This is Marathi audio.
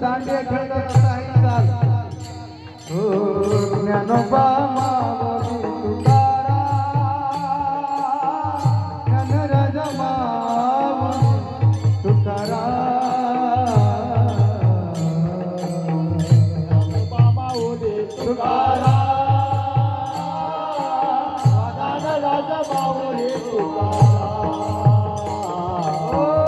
दांडिया खेळणार तसं आहे हो ज्ञानोबा